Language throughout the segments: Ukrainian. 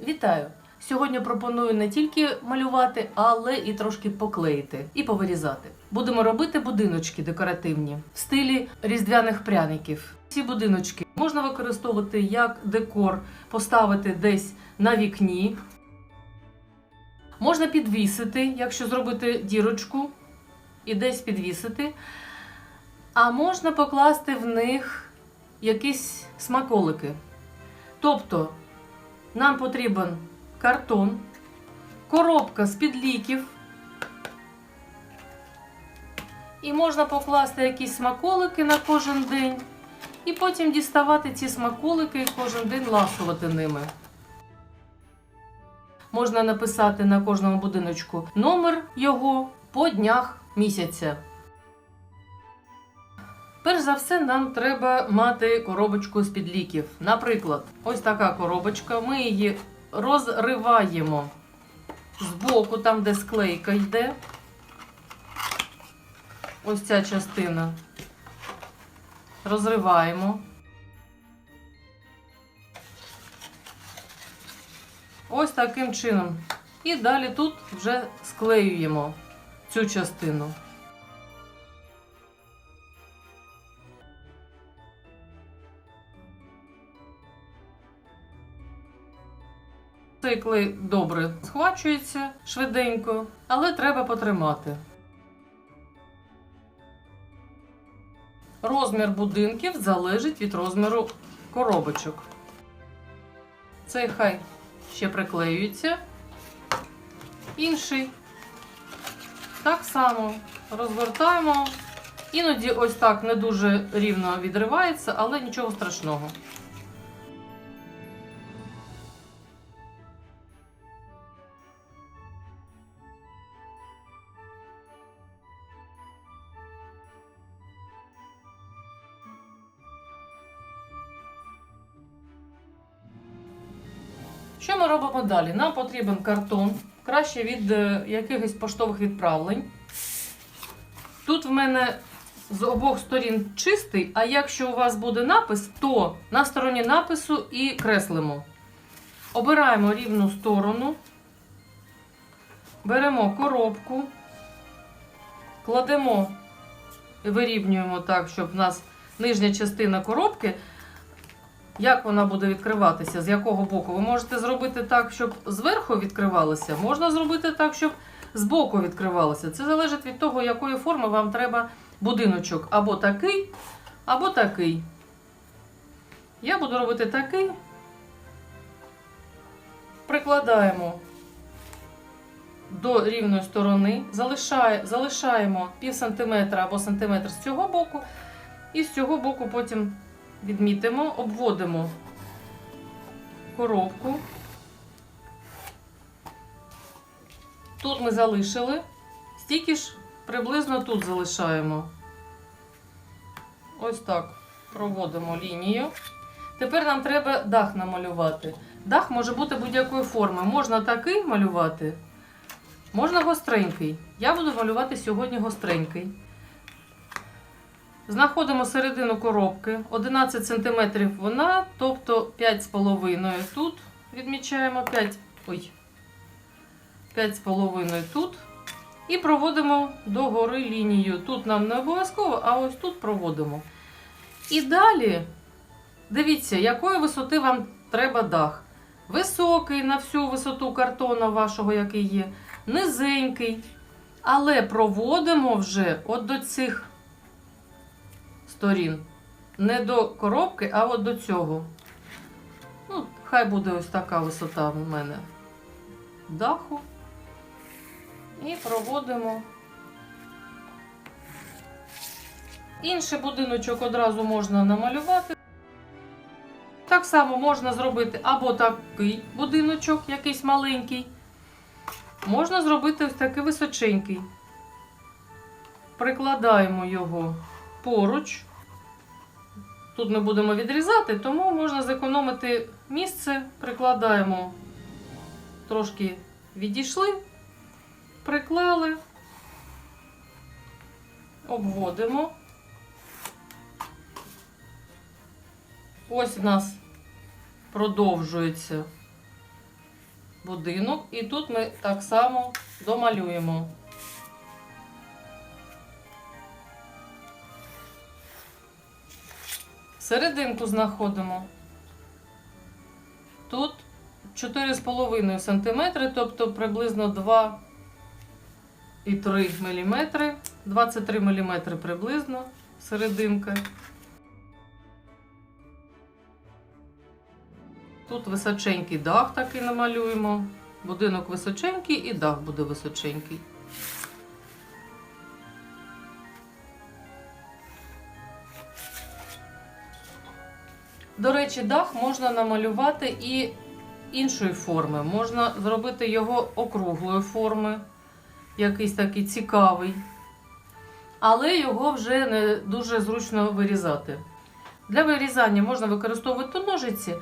Вітаю! Сьогодні пропоную не тільки малювати, але і трошки поклеїти і повирізати. Будемо робити будиночки декоративні в стилі різдвяних пряників. Ці будиночки можна використовувати як декор, поставити десь на вікні. Можна підвісити, якщо зробити дірочку і десь підвісити. А можна покласти в них якісь смаколики. Тобто нам потрібен картон, коробка з-під ліків. І можна покласти якісь смаколики на кожен день. І потім діставати ці смаколики і кожен день ласувати ними. Можна написати на кожному будиночку номер його по днях місяця. Перш за все, нам треба мати коробочку з під ліків. Наприклад, ось така коробочка. Ми її розриваємо з боку, там, де склейка йде. Ось ця частина. Розриваємо. Ось таким чином. І далі тут вже склеюємо цю частину. Цей добре схвачується швиденько, але треба потримати. Розмір будинків залежить від розміру коробочок. Цей хай ще приклеюється. Інший так само розгортаємо. Іноді ось так не дуже рівно відривається, але нічого страшного. Що ми робимо далі? Нам потрібен картон, краще від е, якихось поштових відправлень. Тут в мене з обох сторін чистий, а якщо у вас буде напис, то на стороні напису і креслимо. Обираємо рівну сторону, беремо коробку, кладемо, вирівнюємо так, щоб в нас нижня частина коробки як вона буде відкриватися, з якого боку? Ви можете зробити так, щоб зверху відкривалося, можна зробити так, щоб збоку відкривалося. Це залежить від того, якої форми вам треба будиночок. Або такий, або такий. Я буду робити такий. Прикладаємо до рівної сторони, залишає, залишаємо пів сантиметра або сантиметр з цього боку, і з цього боку потім відмітимо, обводимо коробку. Тут ми залишили, стільки ж приблизно тут залишаємо. Ось так проводимо лінію. Тепер нам треба дах намалювати. Дах може бути будь-якої форми. Можна такий малювати, можна гостренький. Я буду малювати сьогодні гостренький. Знаходимо середину коробки 11 см вона, тобто 5,5 тут відмічаємо 5, ой, 5,5 тут. І проводимо догори лінію. Тут нам не обов'язково, а ось тут проводимо. І далі дивіться, якої висоти вам треба дах. Високий на всю висоту картона вашого, який є, низенький. Але проводимо вже от до цих сторін. Не до коробки, а от до цього. Ну, хай буде ось така висота в мене даху. І проводимо. Інший будиночок одразу можна намалювати. Так само можна зробити або такий будиночок, якийсь маленький. Можна зробити ось такий височенький. Прикладаємо його поруч. Тут ми будемо відрізати, тому можна зекономити місце, прикладаємо, трошки відійшли, приклали, обводимо. Ось в нас продовжується будинок, і тут ми так само домалюємо. Серединку знаходимо. Тут 4,5 см, тобто приблизно 2,3 мм, 23 мм приблизно серединка. Тут височенький дах такий намалюємо. Будинок височенький і дах буде височенький. До речі, дах можна намалювати і іншої форми. Можна зробити його округлої форми, якийсь такий цікавий. Але його вже не дуже зручно вирізати. Для вирізання можна використовувати ножиці,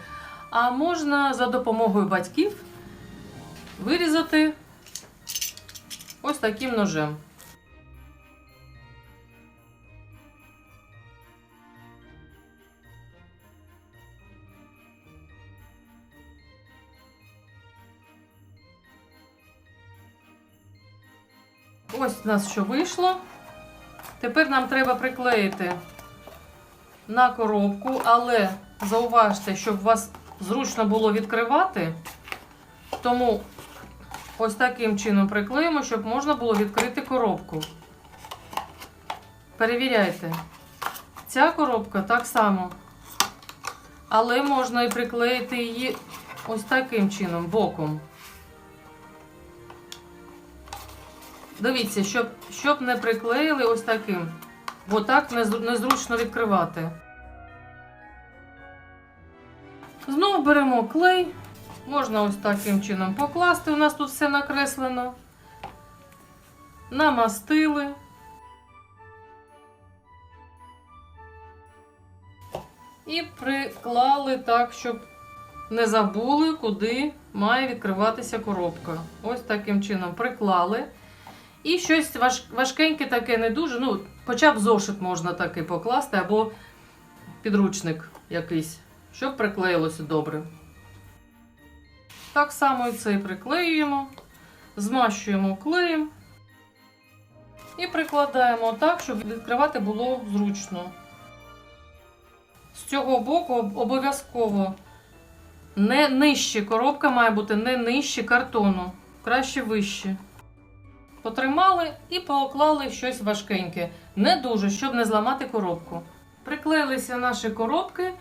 а можна за допомогою батьків вирізати ось таким ножем. Ось у нас що вийшло. Тепер нам треба приклеїти на коробку, але зауважте, щоб вас зручно було відкривати. Тому ось таким чином приклеїмо, щоб можна було відкрити коробку. Перевіряйте. Ця коробка так само. Але можна і приклеїти її ось таким чином, боком. Дивіться, щоб, щоб не приклеїли ось таким. Бо так незручно відкривати. Знову беремо клей. Можна ось таким чином покласти. У нас тут все накреслено. Намастили. І приклали так, щоб не забули, куди має відкриватися коробка. Ось таким чином приклали. І щось важ, важкеньке таке не дуже. Ну, хоча б зошит можна такий покласти, або підручник якийсь, щоб приклеїлося добре. Так само і цей приклеюємо, змащуємо клеєм і прикладаємо так, щоб відкривати було зручно. З цього боку обов'язково не нижче. Коробка має бути не нижче картону, краще вище. Потримали і поклали щось важкеньке. Не дуже, щоб не зламати коробку. Приклеїлися наші коробки,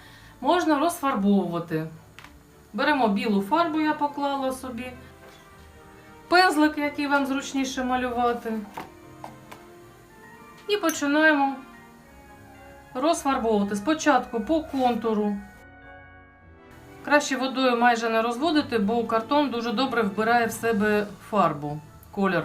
можна розфарбовувати. Беремо білу фарбу, я поклала собі. Пензлик, який вам зручніше малювати. І починаємо розфарбовувати. Спочатку по контуру. Краще водою майже не розводити, бо картон дуже добре вбирає в себе фарбу, колір.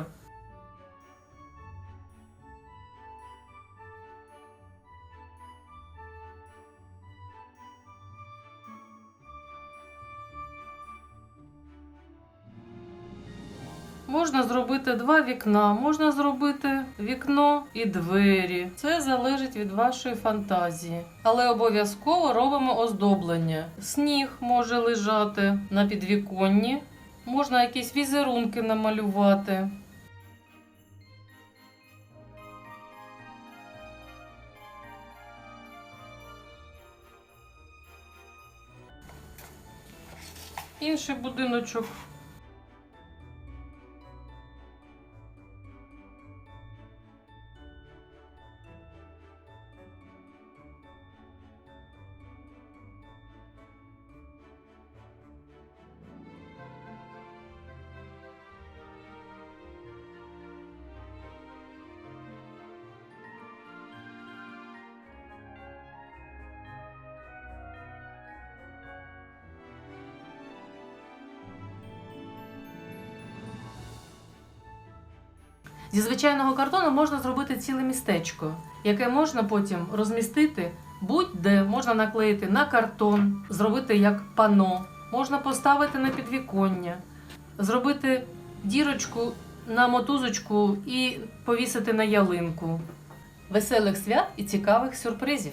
Можна зробити два вікна, можна зробити вікно і двері. Це залежить від вашої фантазії. Але обов'язково робимо оздоблення. Сніг може лежати на підвіконні, можна якісь візерунки намалювати. Інший будиночок Зі звичайного картону можна зробити ціле містечко, яке можна потім розмістити будь-де. Можна наклеїти на картон, зробити як пано, можна поставити на підвіконня, зробити дірочку на мотузочку і повісити на ялинку. Веселих свят і цікавих сюрпризів!